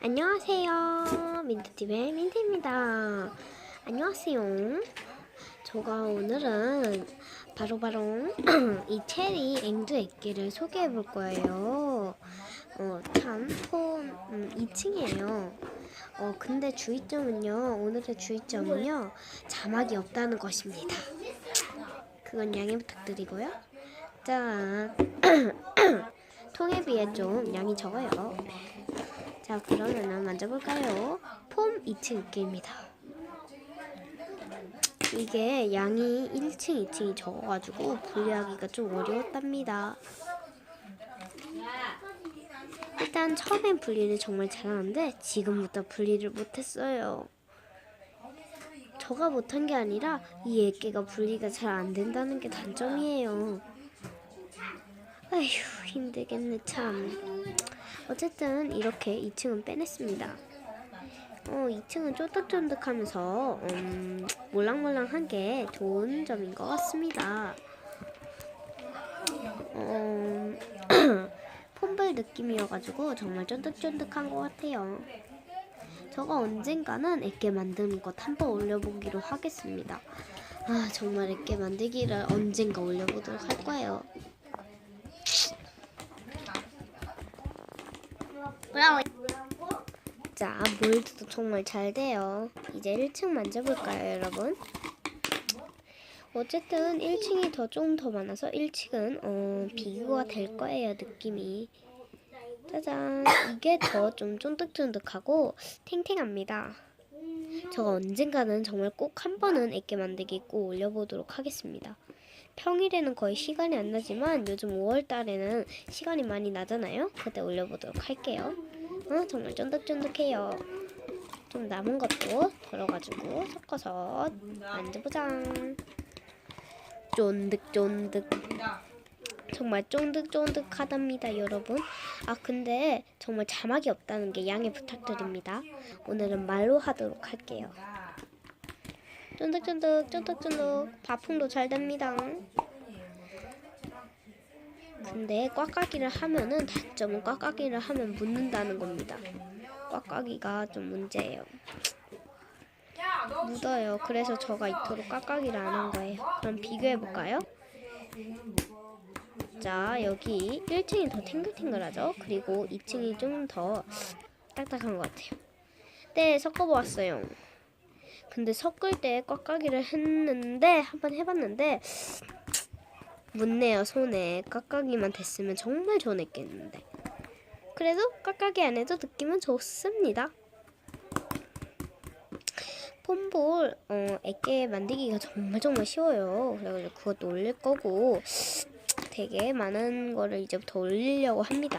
안녕하세요. 민트TV의 민트입니다. 안녕하세요. 제가 오늘은 바로 바로 이 체리 앵두 액기를 소개해 볼 거예요. 어, 참, 폼 음, 2층이에요. 어, 근데 주의점은요, 오늘의 주의점은요, 자막이 없다는 것입니다. 그건 양해 부탁드리고요. 자, 통에 비해 좀 양이 적어요. 자, 그러면은 만져볼까요? 폼 2층 으깨입니다. 이게 양이 1층, 2층이 적어가지고 분리하기가 좀 어려웠답니다. 일단 처음엔 분리를 정말 잘하는데 지금부터 분리를 못했어요. 저가 못한 게 아니라 이 애기가 분리가 잘 안 된다는 게 단점이에요. 아휴 힘들겠네 참. 어쨌든 이렇게 2층은 빼냈습니다. 어, 2층은 쫀득쫀득하면서 음, 몰랑몰랑한 게 좋은 점인 것 같습니다. 어, 폼불 느낌이어가지고 정말 쫀득쫀득한 것 같아요. 저가 언젠가는 애깨 만드는 것 한번 올려보기로 하겠습니다. 아 정말 애깨 만들기를 언젠가 올려보도록 할 거예요. 자, 몰드도 정말 잘 돼요. 이제 1층 만져볼까요, 여러분? 어쨌든 1층이 더좀더 많아서 1층은 어, 비교가 될 거예요, 느낌이. 짜잔, 이게 더 좀 쫀득쫀득하고 탱탱합니다. 저가 언젠가는 정말 꼭 한 번은 애깨 만들기 꼭 올려보도록 하겠습니다. 평일에는 거의 시간이 안 나지만 요즘 5월 달에는 시간이 많이 나잖아요. 그때 올려보도록 할게요. 어, 정말 쫀득쫀득해요. 좀 남은 것도 덜어가지고 섞어서 만져보자. 쫀득쫀득. 정말 쫀득쫀득하답니다, 여러분. 아, 근데 정말 자막이 없다는 게 양해 부탁드립니다. 오늘은 말로 하도록 할게요. 쫀득쫀득, 쫀득쫀득. 바풍도 잘 됩니다. 근데 꽉까기를 하면은 단점은 꽉까기를 하면 묻는다는 겁니다. 꽉까기가 좀 문제예요. 묻어요. 그래서 저가 이토록 꽉까기를 안 한 거예요. 그럼 비교해 볼까요? 자, 여기 1층이 더 탱글탱글하죠? 그리고 2층이 좀 더 딱딱한 것 같아요. 네, 섞어보았어요. 근데 섞을 때 꽉까기를 했는데 한번 해봤는데 묻네요 손에. 깍깍이만 됐으면 정말 좋았겠는데. 그래도 깍깍이 안 해도 느낌은 좋습니다. 폼볼 어, 애깨 만들기가 정말 정말 쉬워요. 그래가지고 그것도 올릴 거고 되게 많은 거를 이제부터 올리려고 합니다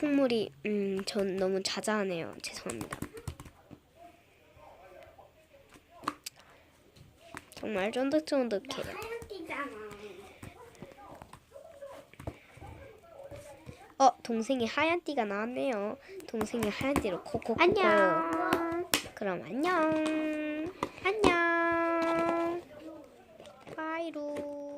콧물이 음 전 너무 자자하네요. 죄송합니다. 정말 쫀득쫀득해요. 어, 동생이 하얀 띠가 나왔네요. 동생이 하얀 띠로 코코코. 안녕. 그럼 안녕. 안녕. 바이루.